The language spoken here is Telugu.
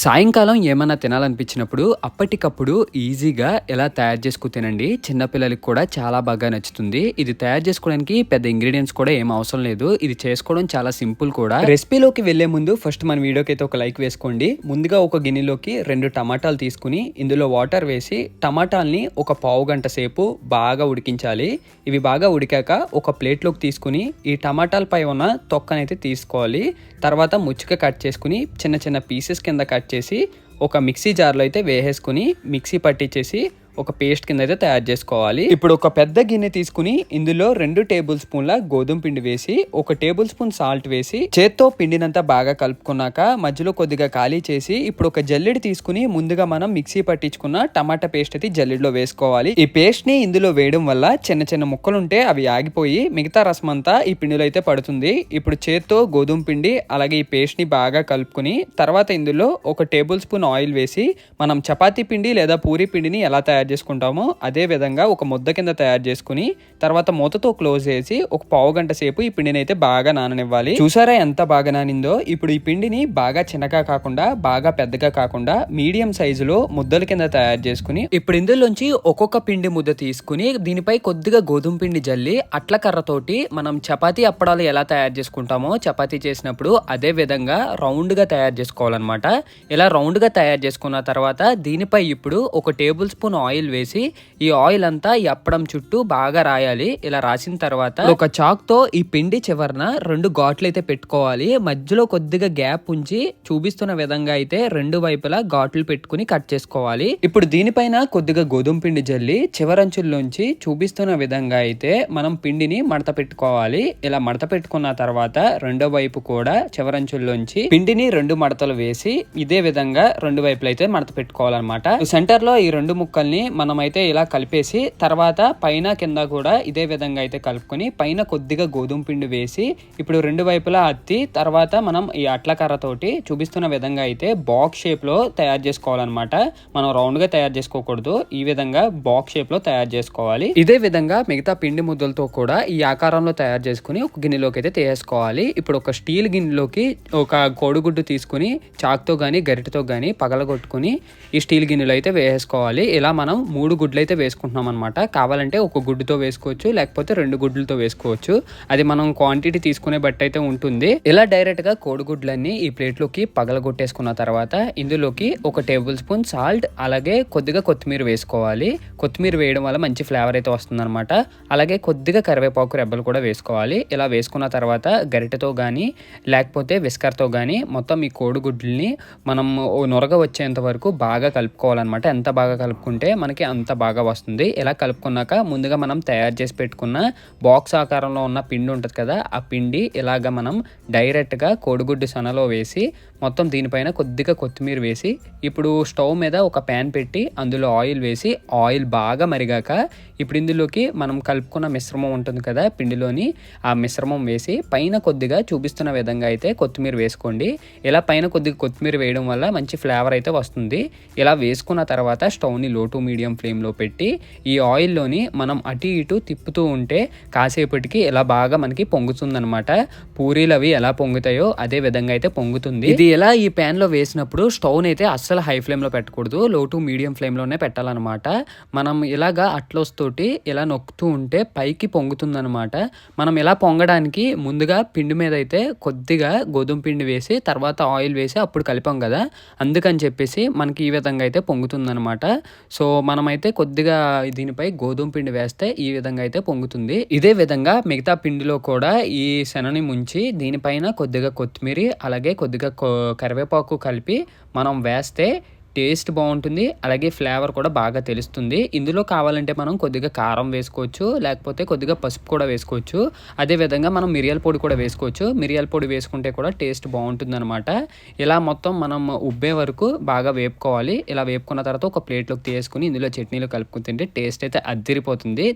సాయంకాలం ఏమైనా తినాలనిపించినప్పుడు అప్పటికప్పుడు ఈజీగా ఎలా తయారు చేసుకు తినండి. చిన్నపిల్లలకి కూడా చాలా బాగా నచ్చుతుంది. ఇది తయారు చేసుకోవడానికి పెద్ద ఇంగ్రీడియంట్స్ కూడా ఏం అవసరం లేదు. ఇది చేసుకోవడం చాలా సింపుల్ కూడా. రెసిపీలోకి వెళ్ళే ముందు ఫస్ట్ మన వీడియోకి అయితే ఒక లైక్ వేసుకోండి. ముందుగా ఒక గిన్నెలోకి రెండు టమాటాలు తీసుకుని ఇందులో వాటర్ వేసి టమాటాల్ని ఒక పావు గంట సేపు బాగా ఉడికించాలి. ఇవి బాగా ఉడికాక ఒక ప్లేట్లోకి తీసుకుని ఈ టమాటాలపై ఉన్న తొక్కనైతే తీసుకోవాలి. తర్వాత ముచ్చుక కట్ చేసుకుని చిన్న చిన్న పీసెస్ కింద కట్ చేసి ఒక మిక్సీ జార్లో అయితే వేసేసుకుని మిక్సీ పట్టించేసి ఒక పేస్ట్ కింద అయితే తయారు చేసుకోవాలి. ఇప్పుడు ఒక పెద్ద గిన్నె తీసుకుని ఇందులో రెండు టేబుల్ స్పూన్ల గోధుమ పిండి వేసి ఒక టేబుల్ స్పూన్ సాల్ట్ వేసి చేత్తో పిండినంతా బాగా కలుపుకున్నాక మధ్యలో కొద్దిగా ఖాళీ చేసి ఇప్పుడు ఒక జల్లెడి తీసుకుని ముందుగా మనం మిక్సీ పట్టించుకున్న టమాటా పేస్ట్ అయితే జల్లెడిలో వేసుకోవాలి. ఈ పేస్ట్ని ఇందులో వేయడం వల్ల చిన్న చిన్న ముక్కలు ఉంటే అవి ఆగిపోయి మిగతా రసం అంతా ఈ పిండిలో అయితే పడుతుంది. ఇప్పుడు చేత్తో గోధుమ పిండి అలాగే ఈ పేస్ట్ని బాగా కలుపుకుని తర్వాత ఇందులో ఒక టేబుల్ స్పూన్ ఆయిల్ వేసి మనం చపాతీ పిండి లేదా పూరి పిండిని ఎలా తయారు చేసుకుంటామో అదే విధంగా ఒక ముద్ద కింద తయారు చేసుకుని తర్వాత మూతతో క్లోజ్ చేసి ఒక పావు గంట సేపు ఈ పిండిని అయితే బాగా నాననివ్వాలి. చూసారా ఎంత బాగా నానిందో? ఇప్పుడు ఈ పిండిని బాగా చిన్నగా కాకుండా బాగా పెద్దగా కాకుండా మీడియం సైజులో ముద్దల కింద తయారు చేసుకుని ఇప్పుడు ఇందులోంచి ఒక్కొక్క పిండి ముద్ద తీసుకుని దీనిపై కొద్దిగా గోధుమ పిండి జల్లి అట్ల కర్రతోటి మనం చపాతీ అప్పడాలు ఎలా తయారు చేసుకుంటామో చపాతీ చేసినప్పుడు అదే విధంగా రౌండ్గా తయారు చేసుకోవాలన్నమాట. ఇలా రౌండ్గా తయారు చేసుకున్న తర్వాత దీనిపై ఇప్పుడు ఒక టేబుల్ స్పూన్ ఆయిల్ ఆయిల్ వేసి ఈ ఆయిల్ అంతా ఈ అప్పడం చుట్టూ బాగా రాయాలి. ఇలా రాసిన తర్వాత ఒక చాక్తో ఈ పిండి చివరన రెండు ఘాట్లు అయితే పెట్టుకోవాలి. మధ్యలో కొద్దిగా గ్యాప్ ఉంచి చూపిస్తున్న విధంగా అయితే రెండు వైపులా ఘాట్లు పెట్టుకుని కట్ చేసుకోవాలి. ఇప్పుడు దీనిపైన కొద్దిగా గోధుమ పిండి జల్లి చివరంచుల్లోంచి చూపిస్తున్న విధంగా అయితే మనం పిండిని మడత పెట్టుకోవాలి. ఇలా మడత పెట్టుకున్న తర్వాత రెండో వైపు కూడా చివరంచుల్లోంచి పిండిని రెండు మడతలు వేసి ఇదే విధంగా రెండు వైపులు అయితే మడత పెట్టుకోవాలన్నమాట. సెంటర్లో ఈ రెండు ముక్కల్ని మనం అయితే ఇలా కలిపేసి తర్వాత పైన కింద కూడా ఇదే విధంగా అయితే కలుపుకొని పైన కొద్దిగా గోధుమ పిండి వేసి ఇప్పుడు రెండు వైపులా అత్తి తర్వాత మనం ఈ అట్ల కర్రతోటి చూపిస్తున్న విధంగా అయితే బాక్స్ షేప్లో తయారు చేసుకోవాలన్నమాట. మనం రౌండ్గా తయారు చేసుకోకూడదు. ఈ విధంగా బాక్స్ షేప్లో తయారు చేసుకోవాలి. ఇదే విధంగా మిగతా పిండి ముద్దలతో కూడా ఈ ఆకారంలో తయారు చేసుకుని ఒక గిన్నెలోకి అయితే తీసుకోవాలి ఇప్పుడు ఒక స్టీల్ గిన్నెలోకి ఒక కోడిగుడ్డు తీసుకుని చాక్తో కానీ గరిటతో కానీ పగలగొట్టుకుని ఈ స్టీల్ గిన్నెలో అయితే వేసుకోవాలి ఇలా మనం మనం మూడు గుడ్లు అయితే వేసుకుంటున్నాం అనమాట కావాలంటే ఒక గుడ్డుతో వేసుకోవచ్చు లేకపోతే రెండు గుడ్లతో వేసుకోవచ్చు. అది మనం క్వాంటిటీ తీసుకునే బట్టి అయితే ఉంటుంది. ఇలా డైరెక్ట్గా కోడిగుడ్లన్నీ ఈ ప్లేట్లోకి పగలగొట్టేసుకున్న తర్వాత ఇందులోకి ఒక టేబుల్ స్పూన్ సాల్ట్ అలాగే కొద్దిగా కొత్తిమీర వేసుకోవాలి. కొత్తిమీర వేయడం వల్ల మంచి ఫ్లేవర్ అయితే వస్తుందన్నమాట. అలాగే కొద్దిగా కరివేపాకు రెబ్బలు కూడా వేసుకోవాలి. ఇలా వేసుకున్న తర్వాత గరిటెతో కానీ లేకపోతే విస్కర్తో కానీ మొత్తం ఈ కోడిగుడ్లని మనం నొరగ వచ్చేంత వరకు బాగా కలుపుకోవాలన్నమాట. ఎంత బాగా కలుపుకుంటే మనకి అంత బాగా వస్తుంది. ఇలా కలుపుకున్నాక ముందుగా మనం తయారు చేసి పెట్టుకున్న బాక్స్ ఆకారంలో ఉన్న పిండి ఉంటుంది కదా ఆ పిండి ఇలాగ మనం డైరెక్ట్గా కోడిగుడ్డు సనలో వేసి మొత్తం దీనిపైన కొద్దిగా కొత్తిమీర వేసి ఇప్పుడు స్టవ్ మీద ఒక ప్యాన్ పెట్టి అందులో ఆయిల్ వేసి ఆయిల్ బాగా మరిగాక ఇప్పుడు ఇందులోకి మనం కలుపుకున్న మిశ్రమం ఉంటుంది కదా పిండిలోని ఆ మిశ్రమం వేసి పైన కొద్దిగా చూపిస్తున్న విధంగా అయితే కొత్తిమీర వేసుకోండి. ఇలా పైన కొద్దిగా కొత్తిమీర వేయడం వల్ల మంచి ఫ్లేవర్ అయితే వస్తుంది. ఇలా వేసుకున్న తర్వాత స్టవ్ని లో టు మీడియం ఫ్లేమ్లో పెట్టి ఈ ఆయిల్లోని మనం అటు ఇటు తిప్పుతూ ఉంటే కాసేపటికి ఇలా బాగా మనకి పొంగుతుందనమాట పూరీలు అవి ఎలా పొంగుతాయో అదే విధంగా అయితే పొంగుతుంది. ఇది ఎలా ఈ ప్యాన్లో వేసినప్పుడు స్టవ్ని అయితే అస్సలు హై ఫ్లేమ్లో పెట్టకూడదు లో టు మీడియం ఫ్లేమ్లోనే పెట్టాలన్నమాట. మనం ఇలాగా అట్లోస్తోటి ఇలా నొక్కుతూ ఉంటే పైకి పొంగుతుందనమాట మనం ఇలా పొంగడానికి ముందుగా పిండి మీద అయితే కొద్దిగా గోధుమ పిండి వేసి తర్వాత ఆయిల్ వేసి అప్పుడు కలిపాం కదా. అందుకని చెప్పేసి మనకి ఈ విధంగా అయితే పొంగుతుందనమాట సో మనమైతే కొద్దిగా దీనిపై గోధుమ పిండి వేస్తే ఈ విధంగా అయితే పొంగుతుంది. ఇదే విధంగా మిగతా పిండిలో కూడా ఈ శనని ముంచి దీనిపైన కొద్దిగా కొత్తిమీర అలాగే కొద్దిగా కొ- కరివేపాకు కలిపి మనం వేస్తే టేస్ట్ బాగుంటుంది అలాగే ఫ్లేవర్ కూడా బాగా తెలుస్తుంది. ఇందులో కావాలంటే మనం కొద్దిగా కారం వేసుకోవచ్చు లేకపోతే కొద్దిగా పసుపు కూడా వేసుకోవచ్చు. అదే విధంగా మనం మిరియాల పొడి కూడా వేసుకోవచ్చు. మిరియాల పొడి వేసుకుంటే కూడా టేస్ట్ బాగుంటుంది అనమాట ఇలా మొత్తం మనం ఉబ్బే వరకు బాగా వేపుకోవాలి. ఇలా వేపుకున్న తర్వాత ఒక ప్లేట్లోకి తీసుకుని ఇందులో చట్నీలు కలుపుకుని తింటే టేస్ట్ అయితే అద్దిరిపోతుంది.